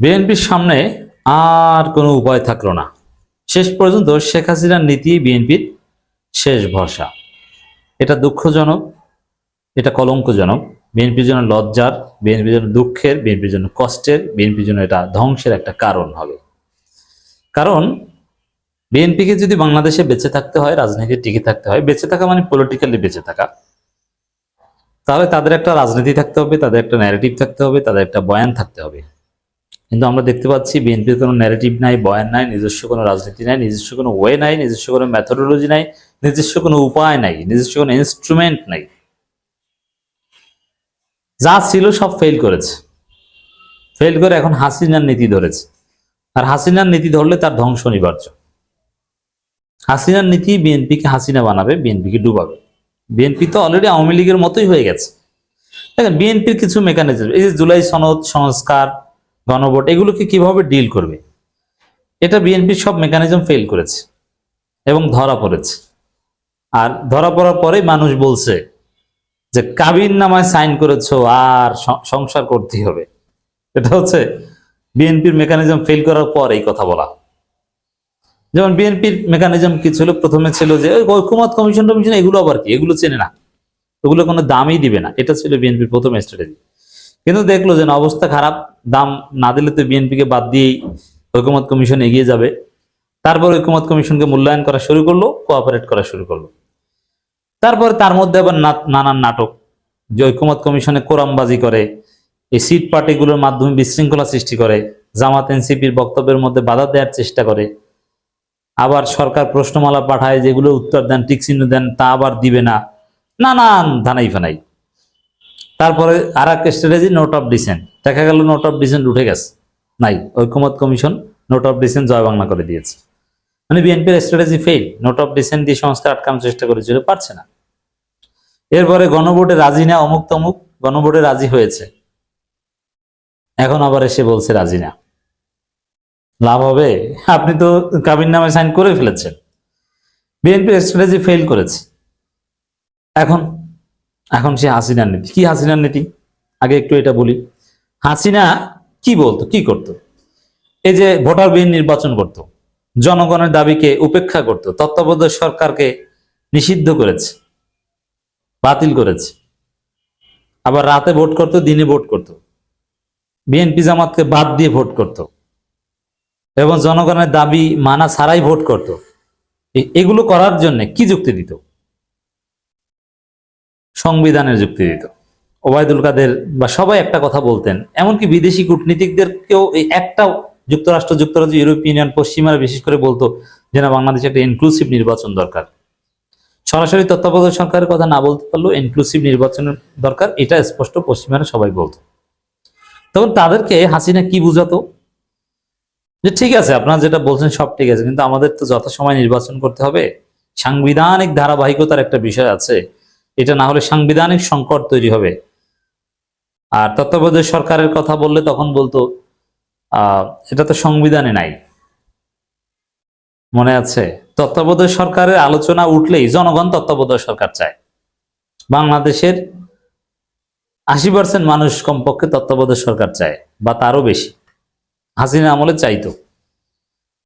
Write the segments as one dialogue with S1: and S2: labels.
S1: বিএনপির সামনে আর কোনো উপায় থাকল না। শেষ পর্যন্ত শেখ হাসিনার নীতি বিএনপির শেষ ভরসা। এটা দুঃখজনক, এটা কলঙ্কজনক। বিএনপির জন্য লজ্জার, বিএনপির জন্য দুঃখের, বিএনপির জন্য কষ্টের, বিএনপির জন্য এটা ধ্বংসের একটা কারণ হবে। কারণ বিএনপিকে যদি বাংলাদেশে বেঁচে থাকতে হয় রাজনীতি টিকে থাকতে হয়, বেঁচে থাকা মানে পলিটিক্যালি বেঁচে থাকা। তাহলে তাদের একটা রাজনীতি থাকতে হবে, তাদের একটা ন্যারেটিভ থাকতে হবে, তাদের একটা বয়ান থাকতে হবে। কিন্তু আমরা দেখতে পাচ্ছি বিএনপির কোনো ন্যারেটিভ নাই, বয়ান নাই, নিজস্ব কোনো রাজনীতি নাই, নিজস্ব কোনো ওয়ে নাই, নিজস্ব কোনো ম্যাথোডোলজি নাই, নিজস্ব কোনো উপায় নাই, নিজস্ব কোনো ইনস্ট্রুমেন্ট নাই। যা ছিল সব ফেল করেছে। ফেল করে এখন হাসিনার নীতি ধরেছে। আর হাসিনার নীতি ধরলে তার ধ্বংস অনিবার্য। হাসিনার নীতি বিএনপিকে হাসিনা বানাবে, বিএনপিকে ডুবাবে। বিএনপি তো অলরেডি আওয়ামী লীগের মতোই হয়ে গেছে। দেখেন, বিএনপির কিছু মেকানিজম এই যে জুলাই সনদ, সংস্কার গণভোট, এগুলোকে কীভাবে ডিল করবে? এটা বিএনপির সব মেকানিজম ফেল করেছে এবং ধরা পড়েছে। আর ধরা পড়ার পরেই মানুষ বলছে যে, কাবিন নামায় সাইন করেছ, আর সংসার করতেই হবে। এটা হচ্ছে বিএনপির মেকানিজম ফেল করার পর এই কথা বলা। যেমন বিএনপির মেকানিজম কি ছিল? প্রথমে ছিল যে, ওই ঐক্যমত কমিশন টমিশন এগুলো আবার কি? এগুলো চেনে না। ওগুলো কোনো দামই দিবে না। এটা ছিল বিএনপির প্রথম স্ট্র্যাটেজি কিন্তু দেখল যে অবস্থা খারাপ, দাম না দিলে তো বিএনপিকে বাদ দিয়েই ঐক্যমত কমিশন এগিয়ে যাবে। তারপর ঐক্যমত কমিশনকে মূল্যায়ন করা শুরু করল কোঅপারেট করা শুরু করল। তারপরে তার মধ্যে আবার নানান নাটক, যে ঐক্যমত কমিশনে কোরামবাজি করে, এই সিট পার্টিগুলোর মাধ্যমে বিশৃঙ্খলা সৃষ্টি করে, জামাত এনসিপির বক্তব্যের মধ্যে বাধা দেওয়ার চেষ্টা করে। আবার সরকার প্রশ্নমালা পাঠায়, যেগুলো উত্তর দেন টিকচিহ্ন দেন, তা আবার দিবে না। নানান ধানাই ফানাই। তারপরে আর এক স্ট্র্যাটেজি নোট অফ ডিসেন্ট দেখা গেল নোট অফ ডিসেন্ট উঠে গেছে। নাই, ঐক্যমত commission note of dissent Joy Bangla করে দিয়েছে। মানে বিএনপির strategy fail note of dissent দিয়ে সংস্কার আটকানোর চেষ্টা করেছিল, পারছে না। এরপরে গণভোটে রাজি না, অমুক তমুক, গণভোটে রাজি হয়েছে। এখন আবার এসে বলছে রাজি না। লাভ হবে? আপনি তো কাবিন নামে সাইন করে ফেলেছেন। বিএনপি স্ট্র্যাটেজি ফেল করেছে। এখন এখন সে হাসিনার নীতি। কি হাসিনার নীতি? আগে একটু এটা বলি। হাসিনা কি বলতো? কি করত? এই যে ভোটার বিহীন নির্বাচন করত, জনগণের দাবিকে উপেক্ষা করত, তত্ত্বাবধায়ক সরকারকে নিষিদ্ধ করেছে, বাতিল করেছে। আবার রাতে ভোট করত, দিনে ভোট করত। বিএনপি জামাতকে বাদ দিয়ে ভোট করত। এবং জনগণের দাবি মানা ছাড়াই ভোট করত। এগুলো করার জন্য কি যুক্তি দিত? সংবিধানের যুক্তি দিত। ওবায়দুল কাদের বা সবাই একটা কথা বলতেন, এমনকি বিদেশি কূটনীতিকদেরকেও এই একটাও যুক্তরাষ্ট্র, যুক্তরাজ্য ইউরোপিয়ান ইউনিয়ন, পশ্চিমারা বিশেষ করে বলতো যে না, বাংলাদেশে একটা ইনক্লুসিভ নির্বাচন দরকার। সরাসরি তত্ত্বাবধায়ক সরকারের কথা না বলতে পারলেও ইনক্লুসিভ নির্বাচনের দরকার, এটা স্পষ্ট পশ্চিমারা সবাই বলতো। তখন তাদেরকে হাসিনা কি বুঝাতো? যে ঠিক আছে, আপনারা যেটা বলছেন সব ঠিক আছে, কিন্তু আমাদের তো যথাসময় নির্বাচন করতে হবে। সাংবিধানিক ধারাবাহিকতার একটা বিষয় আছে। এটা না হলে সাংবিধানিক সংকট তৈরি হবে। আর তত্ত্বাবধায়ক সরকারের কথা বললে তখন বলতো এটা তো সংবিধানে নাই। মনে আছে? তত্ত্বাবধায়ক সরকারের আলোচনা উঠলেই জনগণ তত্ত্বাবধায়ক সরকার চায়। বাংলাদেশের আশি পার্সেন্ট মানুষ কমপক্ষে তত্ত্বাবধায়ক সরকার চায়, বা তারও বেশি। হাসিনা আমলে চাইতো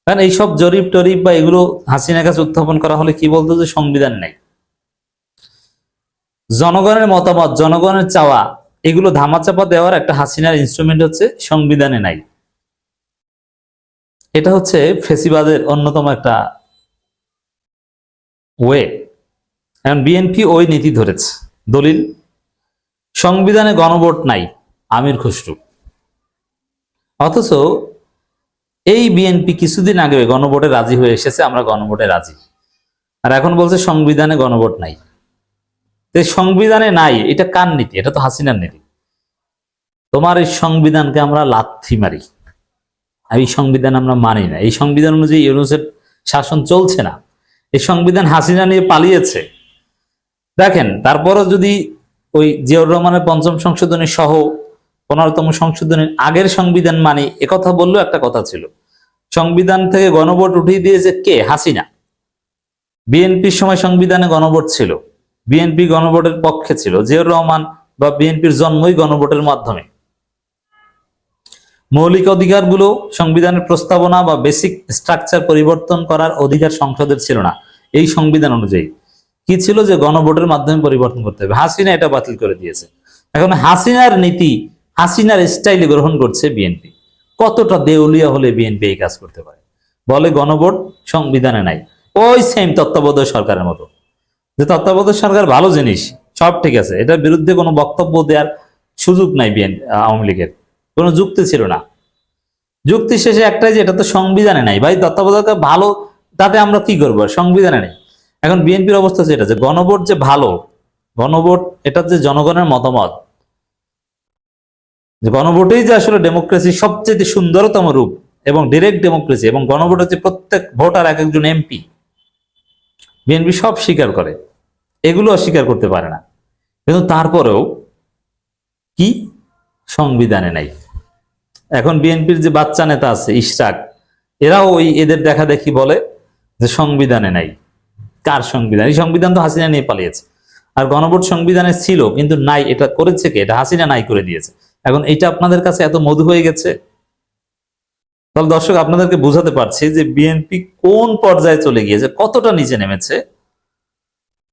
S1: কারণ এইসব জরিপ টরিপ বা এগুলো হাসিনার কাছে উত্থাপন করা হলে কি বলতো যে সংবিধান নেই। জনগণের মতামত, জনগণের চাওয়া, এগুলো ধামাচাপা দেওয়ার একটা হাসিনার ইনস্ট্রুমেন্ট হচ্ছে সংবিধানে নাই। এটা হচ্ছে ফেসিবাদের অন্যতম একটা ওয়ে এখন বিএনপি ওই নীতি ধরেছে। দলিল, সংবিধানে গণভোট নাই, আমির খসরু। অথচ এই বিএনপি কিছুদিন আগে গণভোটে রাজি হয়ে এসেছে, আমরা গণভোটে রাজি। আর এখন বলছে সংবিধানে গণভোট নাই। সংবিধানে নাই, এটা কার নীতি? এটা তো হাসিনার নীতি। তোমার এই সংবিধানকে আমরা লাথি মারি। এই সংবিধান আমরা মানি না। এই সংবিধান অনুযায়ী ইউনুসের শাসন চলছে না। এই সংবিধান হাসিনা নিয়ে পালিয়েছে। দেখেন, তারপরও যদি ওই জিয়াউর রহমানের পঞ্চম সংশোধনী সহ পনেরোতম সংশোধনীর আগের সংবিধান মানি একথা বললেও একটা কথা ছিল। সংবিধান থেকে গণভোট উঠিয়ে দিয়েছে কে? হাসিনা। বিএনপির সময় সংবিধানে গণভোট ছিল। বিএনপি গণভোটের পক্ষে ছিল, জিয়াউর রহমান বা বিএনপির জন্মই গণভোটের মাধ্যমে। মৌলিক অধিকারগুলো, সংবিধানের প্রস্তাবনা বা বেসিক স্ট্রাকচার পরিবর্তন করার অধিকার সংসদের ছিল না। এই সংবিধান অনুযায়ী কি ছিল যে গণভোটের মাধ্যমে পরিবর্তন করতে হবে? হাসিনা এটা বাতিল করে দিয়েছে। এখন হাসিনার নীতি, হাসিনার স্টাইলে গ্রহণ করছে বিএনপি কতটা দেউলিয়া হলে বিএনপি এই কাজ করতে পারে? বলে গণভোট সংবিধানে নাই। ওই সেম তত্ত্বাবধায়ক সরকারের মতো। যে তত্ত্বাবধায়ক সরকার ভালো জিনিস, সব ঠিক আছে। এটার বিরুদ্ধে কোনো বক্তব্য দেওয়ার সুযোগ নাই বিএন আওয়ামী লীগের। কোনো যুক্তি ছিল না। যুক্তি শেষে একটাই যে এটা তো সংবিধানে নাই। ভাই, তত্ত্বাবধায়ক ভালো, তাতে আমরা কি করব? সংবিধানে নেই। এখন বিএনপির অবস্থা হচ্ছে এটা, যে গণভোট যে ভালো, গণভোট এটা যে জনগণের মতামত, যে গণভোটেই যে আসলে ডেমোক্রেসি সবচেয়ে সুন্দরতম রূপ এবং ডিরেক্ট ডেমোক্রেসি এবং গণভোট হচ্ছে প্রত্যেক ভোটার এক একজন এমপি বিএনপি সব স্বীকার করে। এগুলো অস্বীকার করতে পারে না। কিন্তু তারপরেও কি? সংবিধানে নাই। এখন বিএনপির যে বাচ্চা নেতা আছে, ইশরাক, এরাও ওই এদের দেখা দেখি বলে যে সংবিধানে নাই। কার সংবিধান? এই সংবিধান তো হাসিনা নিয়ে পালিয়েছে। আর গণভোট সংবিধানে ছিল, কিন্তু নাই, এটা করেছে কে? এটা হাসিনা নাই করে দিয়েছে। এখন এটা আপনাদের কাছে এত মধু হয়ে গেছে? তাহলে দর্শক, আপনাদেরকে বোঝাতে পারছি যে বিএনপি কোন পর্যায়ে চলে গিয়েছে, কতটা নিচে নেমেছে,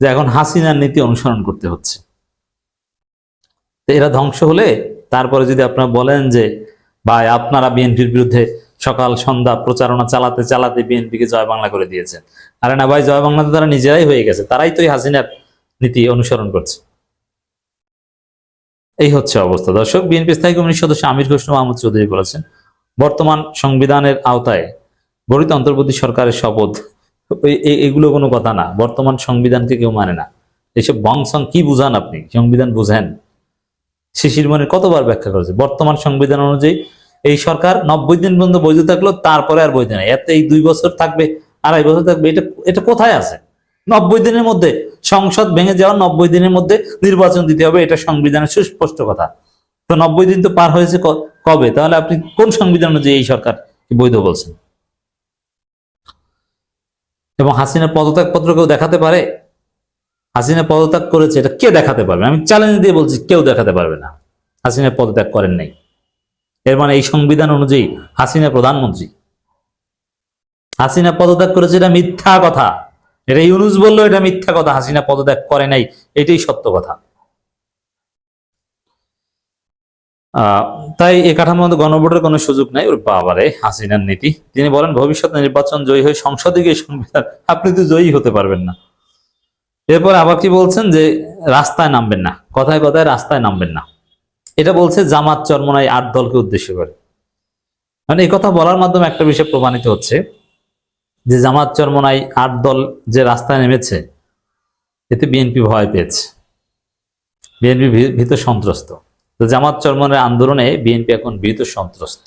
S1: যে এখন হাসিনার নীতি অনুসরণ করতে হচ্ছে। এরা ধ্বংস হলে তারপরে যদি আপনারা বলেন যে, ভাই, আপনারা বিএনপির বিরুদ্ধে সকাল সন্ধ্যা প্রচারণা চালাতে চালাতে বিএনপিকে জয় বাংলা করে দিয়েছেন। আরে না ভাই, জয় বাংলাতে তারা নিজেরাই হয়ে গেছে, তারাই তো এই হাসিনার নীতি অনুসরণ করছে। এই হচ্ছে অবস্থা। দর্শক, বিএনপি স্থায়ী কমিটির সদস্য আমির হোসেন মাহমুদ চৌধুরী বলেছেন বর্তমান সংবিধানের আওতায় গঠিত অন্তর্বর্তী সরকারের শপথ এগুলো কোনো কথা না। বর্তমান সংবিধানকে কেউ মানে না। এইসব বংশং কি বুঝান আপনি? সংবিধান বুঝেন। শিশির মনে কতবার ব্যাখ্যা করেছে? বর্তমান সংবিধান অনুযায়ী এই সরকার নব্বই দিন পর্যন্ত বৈধ থাকল তারপরে আর বৈধ নেই। এতে এই দুই বছর থাকবে, আড়াই বছর থাকবে, এটা এটা কোথায় আছে? নব্বই দিনের মধ্যে সংসদ ভেঙে যাওয়া নব্বই দিনের মধ্যে নির্বাচন দিতে হবে, এটা সংবিধানের সুস্পষ্ট কথা। তো নব্বই দিন তো পার হয়েছে কবে? তাহলে আপনি কোন সংবিধান অনুযায়ী এই সরকার বৈধ বলছেন? এবং হাসিনা পদত্যাগ পত্র কেউ দেখাতে পারে? হাসিনা পদত্যাগ করেছে, এটা কে দেখাতে পারবে? আমি চ্যালেঞ্জ দিয়ে বলছি, কেউ দেখাতে পারবে না। হাসিনা পদত্যাগ করেন নাই। এর মানে এই সংবিধান অনুযায়ী হাসিনা প্রধানমন্ত্রী। হাসিনা পদত্যাগ করেছে, এটা মিথ্যা কথা। এটা ইউনুস বলল এটা মিথ্যা কথা, হাসিনা পদত্যাগ করে নাই, এটাই সত্য কথা। তাই এ কাঠামোর মধ্যে গণভোটের কোনো সুযোগ নাই, ওর বাবারে, হাসিনার নীতি। তিনি বলেন, ভবিষ্যৎ নির্বাচন জয়ী হয়ে সংসদে গিয়ে সংবিধান, আপনি তো জয়ী হতে পারবেন না। এরপর আবার কি বলছেন যে, রাস্তায় নামবেন না, কথায় কথায় রাস্তায় নামবেন না। এটা বলছে জামাত চরমনাই আট দলকে উদ্দেশ্য করে। মানে এই কথা বলার মাধ্যমে একটা বিষয় প্রমাণিত হচ্ছে, যে জামাত চরমনাই আট দল যে রাস্তায় নেমেছে, এতে বিএনপি ভয় পেয়েছে। বিএনপি ভীত সন্ত্রস্ত। জামাত চরমনের আন্দোলনে বিএনপি এখন ভীত সন্ত্রস্ত।